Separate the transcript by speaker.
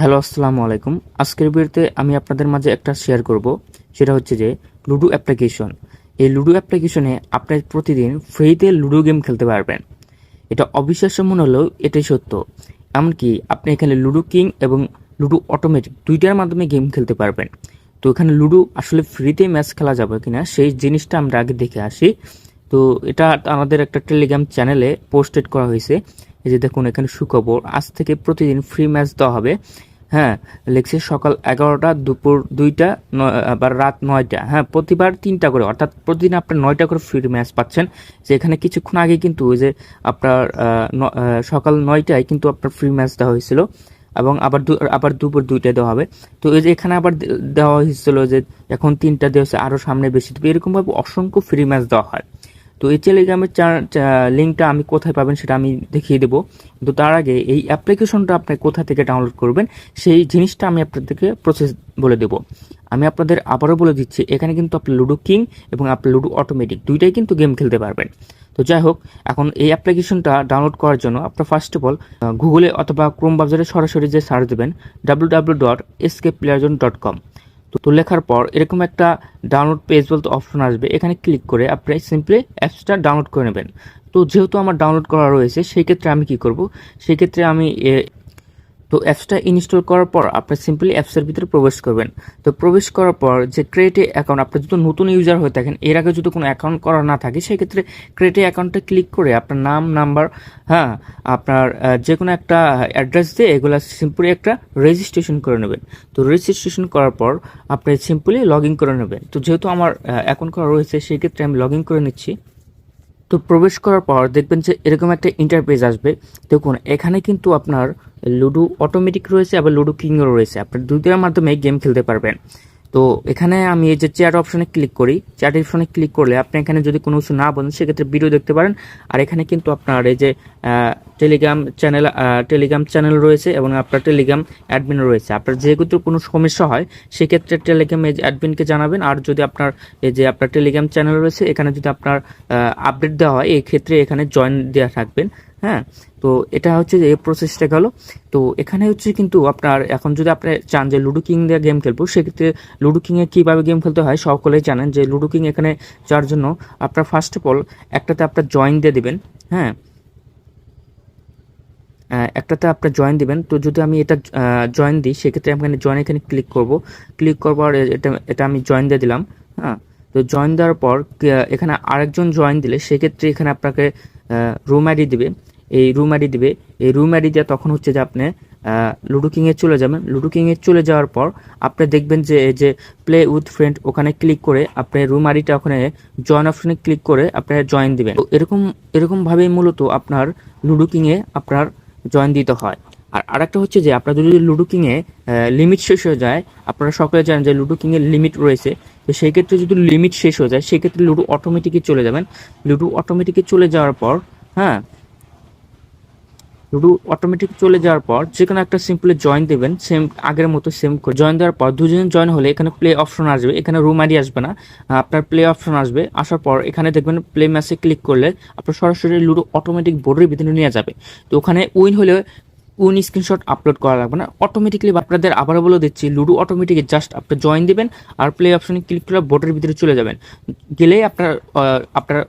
Speaker 1: Hello, আসসালামু আলাইকুম। আজকের ভিডিওতে আমি আপনাদের মাঝে একটা শেয়ার করব। সেটা হচ্ছে যে লুডো অ্যাপ্লিকেশন এই লুডো অ্যাপ্লিকেশনে আপনি প্রতিদিন ফ্রিতে লুডো গেম খেলতে পারবেন। এটা অবিশ্বাস্য মনে হলেও এটাই সত্য। এমনকি আপনি এখানে লুডো কিং এবং লুডো অটোমেটিক দুইটার মাধ্যমে গেম খেলতে পারবেন। তো এখানে লুডো আসলে ফ্রিতে ম্যাচ খেলা যাবে কিনা, সেই জিনিসটা আমরা আগে দেখে আসি। তো এটা আমাদের একটা টেলিগ্রাম চ্যানেলে পোস্টেড করা হয়েছে। এই যে দেখুন, এখানে সুখবর। আজ থেকে প্রতিদিন ফ্রি ম্যাচ দেওয়া হবে। হ্যাঁ লেগছে সকাল এগারোটা, দুপুর দুইটা আবার রাত নয়টা। হ্যাঁ প্রতিবার তিনটা করে, অর্থাৎ প্রতিদিন আপনার নয়টা করে ফ্রি ম্যাচ পাচ্ছেন। যে এখানে কিছুক্ষণ আগে কিন্তু ওই যে আপনার সকাল নয়টায় কিন্তু আপনার ফ্রি ম্যাচ দেওয়া হয়েছিল। এবং আবার আবার দুপুর দুইটায় দেওয়া হবে। তো এই যে এখানে আবার দেওয়া হয়েছিল যে এখন তিনটা দেওয়া হচ্ছে আরও সামনে বেশি। দেবে এরকমভাবে অসংখ্য ফ্রি ম্যাচ দেওয়া হয়। তো এই টেলিগ্রামের লিঙ্কটা আমি কোথায় পাবেন সেটা আমি দেখিয়ে দেবো। কিন্তু তার আগে এই অ্যাপ্লিকেশনটা আপনি কোথা থেকে ডাউনলোড করবেন, সেই জিনিসটা আমি আপনাদেরকে প্রসেস বলে দেব। আমি আপনাদের আবারও বলে দিচ্ছি, এখানে কিন্তু আপনি লুডো কিং এবং আপনি লুডো অটোমেটিক দুইটাই কিন্তু গেম খেলতে পারবেন। তো যাই হোক, এখন এই অ্যাপ্লিকেশনটা ডাউনলোড করার জন্য আপনার ফার্স্ট অফ অল গুগলে অথবা ক্রোম ব্রাউজারে সরাসরি যে সার্চ দেবেন W W dot SK player zone dot com তো লেখার পর এরকম একটা ডাউনলোড পেজ বলতে অপশন আসবে। এখানে ক্লিক করে আপনি সিম্পলি অ্যাপসটা ডাউনলোড করে নেবেন। তো যেহেতু আমার ডাউনলোড করা রয়েছে, সেই ক্ষেত্রে আমি কি করব? সেই ক্ষেত্রে আমি তো অ্যাপসটা ইনস্টল করার পর আপনি সিম্পলি অ্যাপসের ভিতরে প্রবেশ করবেন। তো প্রবেশ করার পর যে ক্রিয়েটে অ্যাকাউন্ট আপনি যদি নতুন ইউজার হয়ে থাকেন, এর আগে যদি কোনো অ্যাকাউন্ট করা না থাকে, সেক্ষেত্রে ক্রিয়েটে অ্যাকাউন্টে ক্লিক করে আপনার নাম নাম্বার হ্যাঁ আপনার যে কোনো একটা অ্যাড্রেস দিয়ে এগুলো সিম্পলি একটা রেজিস্ট্রেশন করে নেবেন। তো রেজিস্ট্রেশন করার পর আপনি সিম্পলি লগ ইন করে নেবেন। তো যেহেতু আমার অ্যাকাউন্ট করা রয়েছে সেই ক্ষেত্রে আমি লগ ইন করে নিচ্ছি। তো প্রবেশ করার পর দেখবেন যে এরকম একটা ইন্টারপেজ আসবে। দেখুন, এখানে কিন্তু আপনার লুডো অটোমেটিক রয়েছে, আবার লুডো কিংও রয়েছে। আপনার দুইটার মাধ্যমে গেম খেলতে পারবেন। তো এখানে আমি এই যে চেয়ার অপশনে ক্লিক করি। চেয়ার অপশনে ক্লিক করলে আপনি এখানে যদি কোনো কিছু না বলেন, সেক্ষেত্রে ভিডিও দেখতে পারেন। আর এখানে কিন্তু আপনার এই যে টেলিগ্রাম চ্যানেল টেলিগ্রাম চ্যানেল রয়েছে এবং আপনার টেলিগ্রাম অ্যাডমিন রয়েছে। আপনার যেহেতু কোনো সমস্যা হয়, সেক্ষেত্রে টেলিগ্রাম অ্যাডমিনকে জানাবেন। আর যদি আপনার এই যে আপনার টেলিগ্রাম চ্যানেল রয়েছে, এখানে যদি আপনার আপডেট দেওয়া হয়, এই ক্ষেত্রে এখানে জয়েন দেওয়া থাকবেন। হ্যাঁ তো এটা হচ্ছে এই প্রসেসটা গেল। তো এখানে হচ্ছে কিন্তু আপনার, এখন যদি আপনি চান যে লুডো কিং দিয়ে গেম খেলব, সেক্ষেত্রে লুডো কিংয়ে কীভাবে গেম খেলতে হয় সকলেই জানেন যে লুডো কিং এখানে যাওয়ার জন্য আপনার ফার্স্ট অফ অল একটাতে আপনার জয়েন দিয়ে দেবেন। হ্যাঁ একটাতে আপনার জয়েন দিবেন। তো যদি আমি এটা জয়েন দিই, সেক্ষেত্রে আমি এখানে জয়েন এখানে ক্লিক করব। ক্লিক করবার এটা এটা আমি জয়েন দিয়ে দিলাম হ্যাঁ? তো জয়েন দেওয়ার পর এখানে আরেকজন জয়েন দিলে, সেক্ষেত্রে এখানে আপনাকে রুম আইডি দেবে। এই রুম আইডি দিবে। এই রুম আইডি দেওয়া তখন হচ্ছে যে আপনি লুডো কিংয়ে চলে যাবেন। লুডো কিংয়ে চলে যাওয়ার পর, আপনি দেখবেন যে, এই যে প্লে উইথ ফ্রেন্ড ওখানে ক্লিক করে, আপনি রুম আইডিটা ওখানে জয়েন অপশনে ক্লিক করে, আপনি জয়েন দিবেন। তো এরকম, এরকমভাবেই মূলত আপনার লুডো কিংয়ে আপনার জয়েন দিতে হয়। আর আরেকটা হচ্ছে যে আপনার যদি লুডো কিংয়ে লিমিট শেষ হয়ে যায়, আপনারা সকলে জানেন যে লুডো কিংয়ের লিমিট রয়েছে। তো সেই ক্ষেত্রে যদি লিমিট শেষ হয়ে যায় সেক্ষেত্রে লুডো অটোমেটিকই চলে যাবেন। লুডো অটোমেটিকই চলে যাওয়ার পর হ্যাঁ লুডো অটোমেটিক চলে যাওয়ার পর যে কোনো একটা সিম্পলি জয়েন দেবেন সেম আগের মতো সেম জয়েন দেওয়ার পর দুজন জয়েন হলে এখানে প্লে অপশন আসবে, এখানে রুম আইডি আসবে না আপনার প্লে অপশন আসবে, আসার পর এখানে দেখবেন প্লে ম্যাচে ক্লিক করলে আপনার সরাসরি লুডো অটোমেটিক বোর্ডের ভিতরে নিয়ে যাবে। তো ওখানে উইন হলে উইন স্ক্রিনশট আপলোড করা লাগবে না। অটোমেটিকলি আপনাদের আবারও বলে দিচ্ছি, লুডো অটোমেটিক জাস্ট আপনি জয়েন দেবেন আর প্লে অপশনে ক্লিক করে বোর্ডের ভিতরে চলে যাবেন। গেলেই আপনার আপনার